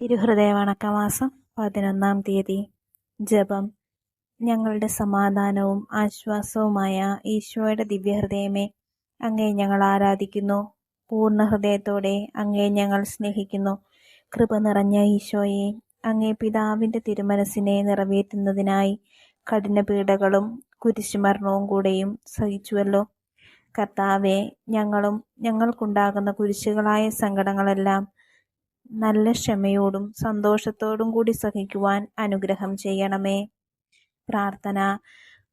തിരുഹൃദയ വണക്കമാസം പതിനൊന്നാം തീയതി. ജപം. ഞങ്ങളുടെ സമാധാനവും ആശ്വാസവുമായ ഈശോയുടെ ദിവ്യഹൃദയമേ അങ്ങേ ഞങ്ങൾ ആരാധിക്കുന്നു. പൂർണ ഹൃദയത്തോടെ അങ്ങേ ഞങ്ങൾ സ്നേഹിക്കുന്നു. കൃപ നിറഞ്ഞ ഈശോയെ അങ്ങേ പിതാവിന്റെ തിരുമനസിനെ നിറവേറ്റുന്നതിനായി കഠിന പീഡകളും കുരിശുമരണവും കൂടെയും സഹിച്ചുവല്ലോ. കർത്താവെ ഞങ്ങളും ഞങ്ങൾക്കുണ്ടാകുന്ന കുരിശുകളായ സങ്കടങ്ങളെല്ലാം നല്ല ക്ഷമയോടും സന്തോഷത്തോടും കൂടി സഹിക്കുവാൻ അനുഗ്രഹം ചെയ്യണമേ. പ്രാർത്ഥന.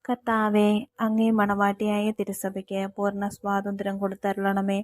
കർത്താവെ അങ്ങേ മണവാട്ടിയായ തിരുസഭയ്ക്ക് പൂർണ സ്വാതന്ത്ര്യം കൊടുത്തരുളണമേ.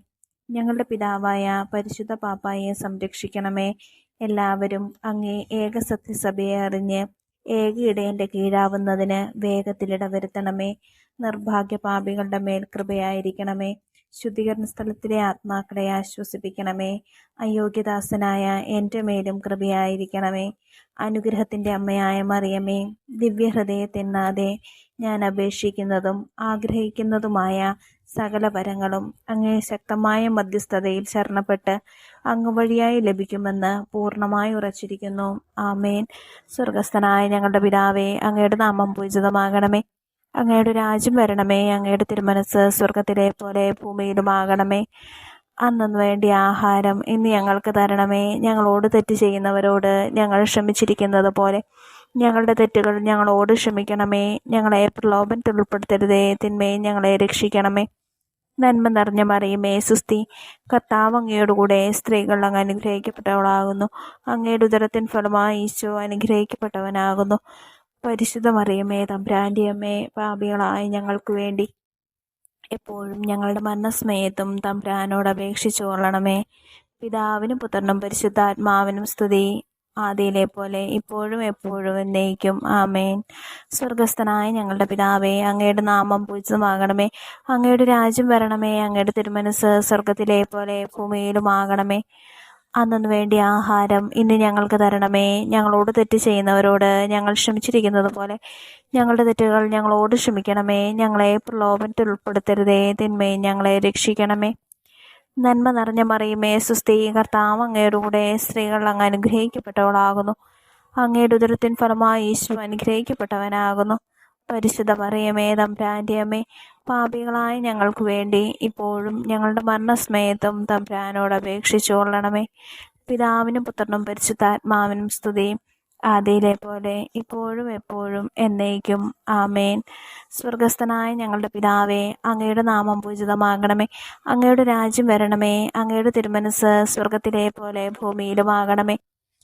ഞങ്ങളുടെ പിതാവായ പരിശുദ്ധ പാപ്പായെ സംരക്ഷിക്കണമേ. എല്ലാവരും അങ്ങേ ഏക സത്യസഭയെ അറിഞ്ഞ് ഏക ഇടയന്റെ കീഴാവുന്നതിന് വേഗത്തിലിടവരുത്തണമേ. നിർഭാഗ്യ പാപികളുടെ മേൽ കൃപയായിരിക്കണമേ. ശുദ്ധീകരണ സ്ഥലത്തിലെ ആത്മാക്കളെ ആശ്വസിപ്പിക്കണമേ. അയോഗ്യദാസനായ എന്റെ മേലും കൃപയായിരിക്കണമേ. അനുഗ്രഹത്തിന്റെ അമ്മയായ മറിയമേ ദിവ്യഹൃദയത്തിനാതെ ഞാൻ അപേക്ഷിക്കുന്നതും ആഗ്രഹിക്കുന്നതുമായ സകല വരങ്ങളും അങ്ങേ ശക്തമായ മധ്യസ്ഥതയിൽ ശരണപ്പെട്ട് അങ്ങ് വഴിയായി ലഭിക്കുമെന്ന് പൂർണമായി ഉറച്ചിരിക്കുന്നു. ആമേൻ. സ്വർഗസ്ഥനായ ഞങ്ങളുടെ പിതാവേ അങ്ങയുടെ നാമം പൂജിതമാകണമേ. അങ്ങയുടെ രാജ്യം വരണമേ അങ്ങയുടെ തിരുമനസ് സ്വർഗത്തിലെ പോലെ ഭൂമിയിലുമാകണമേ. അന്നു വേണ്ടി ആഹാരം ഇന്ന് ഞങ്ങൾക്ക് തരണമേ. ഞങ്ങളോട് തെറ്റ് ചെയ്യുന്നവരോട് ഞങ്ങൾ ക്ഷമിച്ചിരിക്കുന്നത് പോലെ ഞങ്ങളുടെ തെറ്റുകൾ ഞങ്ങളോട് ക്ഷമിക്കണമേ. ഞങ്ങളെ പ്രലോഭനത്തിൽ ഉൾപ്പെടുത്തരുതേ. തിന്മയെ ഞങ്ങളെ രക്ഷിക്കണമേ. നന്മ നിറഞ്ഞ മറിയുമേ സുസ്തി കർത്താവ് അങ്ങയോടുകൂടെ സ്ത്രീകൾ അങ്ങ് അനുഗ്രഹിക്കപ്പെട്ടവളാകുന്നു. അങ്ങയുടെ ഉദരത്തിൻ ഫലമായി ഈശോ അനുഗ്രഹിക്കപ്പെട്ടവനാകുന്നു. പരിശുദ്ധ മറിയമേ തമ്പ്രാന്റെ അമ്മേ പാപികളായ ഞങ്ങൾക്ക് വേണ്ടി എപ്പോഴും ഞങ്ങളുടെ മരണസ്മയത്തും തമ്പ്രാനോട് അപേക്ഷിച്ചു കൊള്ളണമേ. പിതാവിനും പുത്രനും പരിശുദ്ധാത്മാവിനും സ്തുതി. ആദിയിലെ പോലെ ഇപ്പോഴും എപ്പോഴും എന്നേക്കും. ആമേൻ. സ്വർഗസ്ഥനായ ഞങ്ങളുടെ പിതാവേ അങ്ങയുടെ നാമം പൂജിതമാകണമേ. അങ്ങയുടെ രാജ്യം വരണമേ. അങ്ങയുടെ തിരുമനസ് സ്വർഗത്തിലെ പോലെ ഭൂമിയിലുമാകണമേ. അന്നു വേണ്ടി ആഹാരം ഇന്ന് ഞങ്ങൾക്ക് തരണമേ. ഞങ്ങളോട് തെറ്റ് ചെയ്യുന്നവരോട് ഞങ്ങൾ ക്ഷമിച്ചിരിക്കുന്നത് പോലെ ഞങ്ങളുടെ തെറ്റുകൾ ഞങ്ങളോട് ക്ഷമിക്കണമേ. ഞങ്ങളെ പ്രലോഭനത്തിൽ ഉൾപ്പെടുത്തരുതേ. തിന്മയെ ഞങ്ങളെ രക്ഷിക്കണമേ. നന്മ നിറഞ്ഞ മറിയുമേ സുസ്ഥി കർത്താവ് അങ്ങയുടെ സ്ത്രീകൾ അങ്ങ് അനുഗ്രഹിക്കപ്പെട്ടവളാകുന്നു. അങ്ങയുടെ ഉദരത്തിൻ ഫലമായി ഈശോ അനുഗ്രഹിക്കപ്പെട്ടവനാകുന്നു. പരിശുദ്ധ മറിയമേ തമ്പ്രാന്റെ പാപികളായ ഞങ്ങൾക്ക് വേണ്ടി ഇപ്പോഴും ഞങ്ങളുടെ മരണസ്മയത്തും തമ്പ്രാനോട് അപേക്ഷിച്ചു കൊള്ളണമേ. പിതാവിനും പുത്രനും പരിശുദ്ധാത്മാവിനും സ്തുതി. ആദിയിലെ പോലെ ഇപ്പോഴും എപ്പോഴും എന്നേക്കും. ആമേൻ. സ്വർഗസ്ഥനായ ഞങ്ങളുടെ പിതാവേ അങ്ങയുടെ നാമം പൂജിതമാകണമേ. അങ്ങയുടെ രാജ്യം വരണമേ. അങ്ങയുടെ തിരുമനസ് സ്വർഗത്തിലെ പോലെ ഭൂമിയിലുമാകണമേ.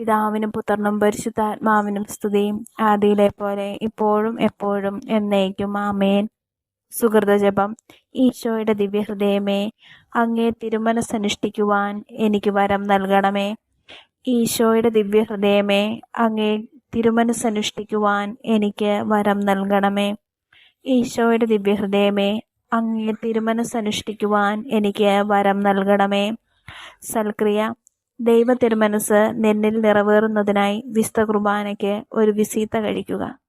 പിതാവിനും പുത്രനും പരിശുദ്ധാത്മാവിനും സ്തുതിയും ആദിയിലെ പോലെ ഇപ്പോഴും എപ്പോഴും എന്നേക്കും. ആമേൻ. സുഹൃതജപം ഈശോയുടെ ദിവ്യഹൃദയമേ അങ്ങേ തിരുമനസ്സനുഷ്ഠിക്കുവാൻ എനിക്ക് വരം നൽകണമേ. ഈശോയുടെ ദിവ്യഹൃദയമേ അങ്ങേ തിരുമനസ്സനുഷ്ഠിക്കുവാൻ എനിക്ക് വരം നൽകണമേ. ഈശോയുടെ ദിവ്യഹൃദയമേ അങ്ങേ തിരുമനസ്സനുഷ്ഠിക്കുവാൻ എനിക്ക് വരം നൽകണമേ. സൽക്രിയ ദൈവ തിരുമനസ് നിന്നിൽ നിറവേറുന്നതിനായി വിസ്തകുർബാനയ്ക്ക് ഒരു വിസീത്ത കഴിക്കുക.